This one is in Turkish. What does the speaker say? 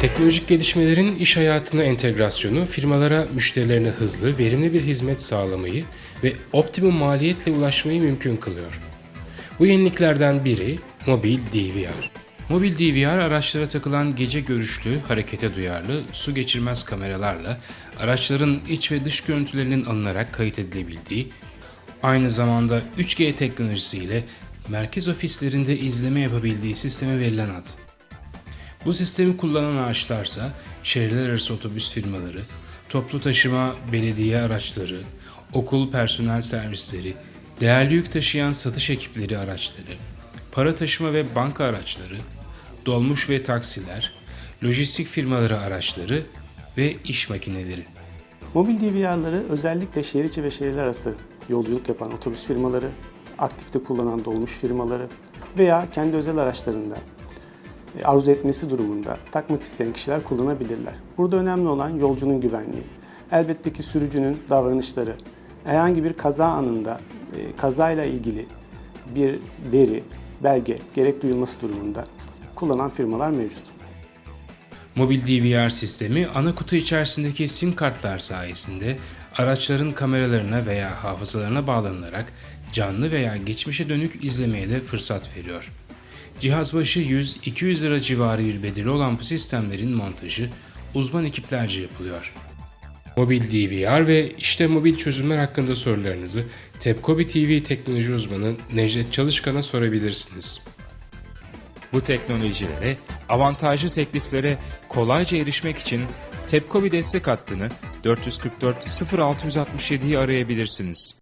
Teknolojik gelişmelerin iş hayatına entegrasyonu firmalara müşterilerine hızlı, verimli bir hizmet sağlamayı ve optimum maliyetle ulaşmayı mümkün kılıyor. Bu yeniliklerden biri mobil DVR. Mobil DVR araçlara takılan gece görüşlü, harekete duyarlı, su geçirmez kameralarla araçların iç ve dış görüntülerinin alınarak kayıt edilebildiği, aynı zamanda 3G teknolojisiyle merkez ofislerinde izleme yapabildiği sisteme verilen ad. Bu sistemi kullanan araçlarsa şehirler arası otobüs firmaları, toplu taşıma belediye araçları, okul personel servisleri, değerli yük taşıyan satış ekipleri araçları, para taşıma ve banka araçları, dolmuş ve taksiler, lojistik firmaları araçları ve iş makineleri. Mobil DVR'ları özellikle şehir içi ve şehirler arası yolculuk yapan otobüs firmaları, aktifte kullanan dolmuş firmaları veya kendi özel araçlarında arzu etmesi durumunda takmak isteyen kişiler kullanabilirler. Burada önemli olan yolcunun güvenliği. Elbette ki sürücünün davranışları. Herhangi bir kaza anında e, kazayla ilgili bir veri, belge gerek duyulması durumunda kullanan firmalar mevcut. Mobil DVR sistemi ana kutu içerisindeki sim kartlar sayesinde araçların kameralarına veya hafızalarına bağlanılarak canlı veya geçmişe dönük izlemeye de fırsat veriyor. Cihaz başı 100-200 lira civarı bir bedeli olan bu sistemlerin montajı uzman ekiplerce yapılıyor. Mobil DVR ve işte mobil çözümler hakkında sorularınızı Tepkobi TV teknoloji uzmanı Necdet Çalışkan'a sorabilirsiniz. Bu teknolojilere, avantajlı tekliflere kolayca erişmek için Tepkobi destek hattını 444 0667'yi arayabilirsiniz.